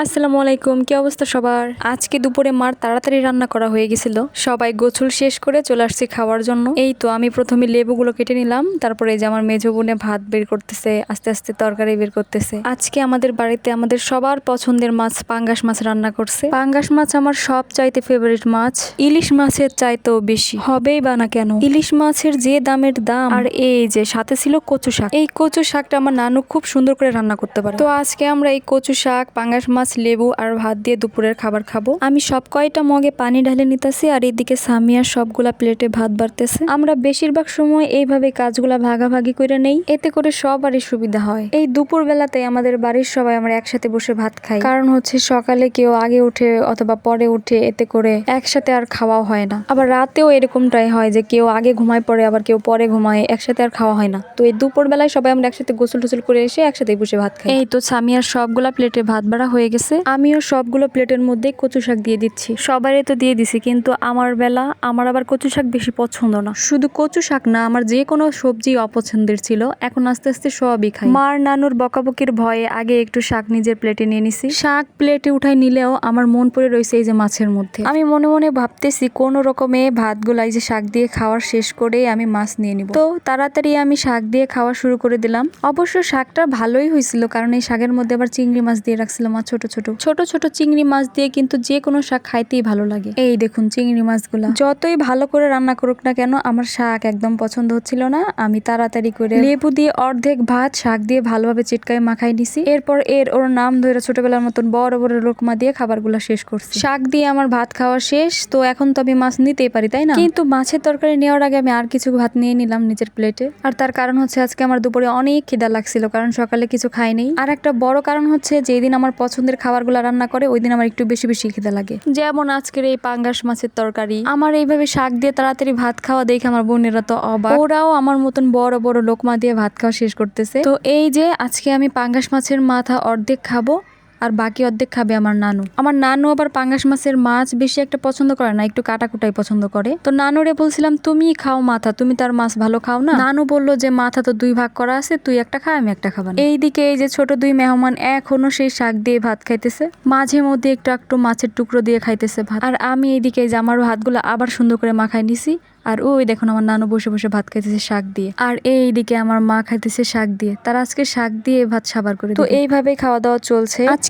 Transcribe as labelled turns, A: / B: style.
A: আসসালামু আলাইকুম, কি অবস্থা সবার? আজকে দুপুরে মার তাড়াতাড়ি রান্না করা হয়ে গেছিল। সবাই গোছল শেষ করে চলে আসছি খাওয়ার জন্য। এই তো আমি প্রথমে লেবুগুলো কেটে নিলাম, তারপরে এই যে আমার মেজো বোনে ভাত বের করতেছে, আস্তে আস্তে তরকারি বের করতেছে। আজকে আমাদের বাড়িতে আমাদের সবার পছন্দের মাছ পাঙ্গাস মাছ রান্না করছে। পাঙ্গাস মাছ আমার সব চাইতে ফেভারিট মাছ। ইলিশ মাছের চাইতেও বেশি। হবেই বা না কেন? ইলিশ মাছের যে দামের দাম, আর এই যে সাথে ছিল কচু শাক। এই কচু শাকটা আমার নানু খুব সুন্দর করে রান্না করতে পারে। তো আজকে আমরা এই কচু শাক, পাঙ্গাস মাছ লেবু আর ভাত দিয়ে দুপুরের খাবার খাব। আমি সব কয়টা মগে পানি ঢালে নিতেছি আর এদিকে সামিয়া সবগুলা প্লেটে ভাত বাড়তেছে। আমরা বেশিরভাগ সময় এইভাবে কাজগুলা ভাগাভাগি করে নেই, এতে করে সবারই সুবিধা হয়। এই দুপুর বেলাতে আমাদের বাড়ির সবাই আমরা একসাথে বসে ভাত খাই। কারণ হচ্ছে সকালে কেউ আগে উঠে অথবা পরে উঠে এতে করে একসাথে আর খাওয়াও হয় না। আবার রাতেও এরকমটাই হয় যে কেউ আগে ঘুমায় পড়ে আবার কেউ পরে ঘুমায়, একসাথে আর খাওয়া হয় না। তো এই দুপুর বেলায় সবাই আমরা একসাথে গোসল টোসল করে এসে একসাথে বসে ভাত খাই। এই তো সামিয়ার সবগুলা প্লেটে ভাত বাড়া হয়ে গেছে। আমিও সবগুলো প্লেটের মধ্যে কচু শাক দিয়ে দিচ্ছি। সবারই তো দিয়ে দিছি, কিন্তু আমার বেলা, আমার আবার কচু শাক বেশি পছন্দ না। শুধু কচু শাক না, আমার যে কোনো সবজি অপছন্দের ছিল, এখন আস্তে আস্তে সবই খাই। মার নানুর বকাবকির ভয়ে আগে একটু শাক নিজের প্লেটে নিয়ে নিছি। শাক প্লেটে উঠাই নিলেও আমার মন পড়ে রয়েছে এই যে মাছের মধ্যে। আমি মনে মনে ভাবতেছি, কোন রকমে ভাতগুলা এই যে শাক দিয়ে খাওয়ার শেষ করে আমি মাছ নিয়ে নিব। তো তাড়াতাড়ি আমি শাক দিয়ে খাওয়া শুরু করে দিলাম। অবশ্য শাকটা ভালোই হয়েছিল, কারণ এই শাকের মধ্যে আবার চিংড়ি মাছ দিয়ে রাখছিলাম, আর ছোট ছোট ছোট। ছোট ছোট চিংড়ি মাছ দিয়ে কিন্তু যে কোনো শাক খাইতেই ভালো লাগে। এই দেখুন চিংড়ি মাছগুলা। যতই ভালো করে রান্না করুক না কেন, আমার শাক একদম পছন্দ হচ্ছিল না। আমি তাড়াতাড়ি করে লেবু দিয়ে অর্ধেক ভাত, শাক দিয়ে ভালোভাবে চিটকায় মাখাই নিছি। এরপর এর ওর নাম ধরে ছোটবেলার মতন বড় বড় লোকমা দিয়ে খাবারগুলো শেষ করছি। শাক দিয়ে আমার ভাত খাওয়া শেষ, তো এখন তো আমি মাছ নিতেই পারি, তাই না? কিন্তু মাছের তরকারি নেওয়ার আগে আমি আর কিছু ভাত নিয়ে নিলাম নিজের প্লেটে। আর তার কারণ হচ্ছে আজকে আমার দুপুরে অনেক খিদা লাগছিল, কারণ সকালে কিছু খাইনি আর একটা বড় কারণ হচ্ছে যেই দিন আমার পছন্দের খাবারগুলো রান্না করে ওই দিন আমার একটু বেশি বেশি খেতে লাগে। যেমন আজকের এই পাঙ্গাস মাছের তরকারি। আমার এইভাবে শাক দিয়ে তাড়াতাড়ি ভাত খাওয়া দেখে আমার বোনেরা তো অবাক। ওরাও আমার মতন বড় বড় লোকমা দিয়ে ভাত খাওয়া শেষ করতেছে। তো এই যে আজকে আমি পাঙ্গাস মাছের মাথা অর্ধেক খাব আর বাকি অর্ধেক খাবে আমার নানু। আমার নানু আবার পাঙ্গাস মাছের মাছ বেশি একটা পছন্দ করে না, একটু কাটাকুটাই পছন্দ করে। তো নানুরে বলছিলাম তুমি খাও মাথা, তুমি তার মাছ ভালো খাও না? নানু বলল যে, মাথা তো দুই ভাগ করা আছে, তুই একটা খা, আমি একটা খাবার এইদিকে এই যে ছোট দুই মেহমান এখনও সেই শাক দিয়ে ভাত খাইতেছে, মাঝে মধ্যে একটু একটু মাছের টুকরো দিয়ে খাইতেছে ভাত। আর আমি এইদিকে এই যে আমার ভাতগুলো আবার সুন্দর করে মাখাই নিছি, আর ওই দেখুন আমার নানু বসে বসে ভাত খাইতেছে শাক দিয়ে। আর এইদিকে আমার মা খাইতেছে শাক দিয়ে, তারা আজকে শাক দিয়ে ভাত সাবার করে তো এইভাবে খাওয়া দাওয়া চলছে।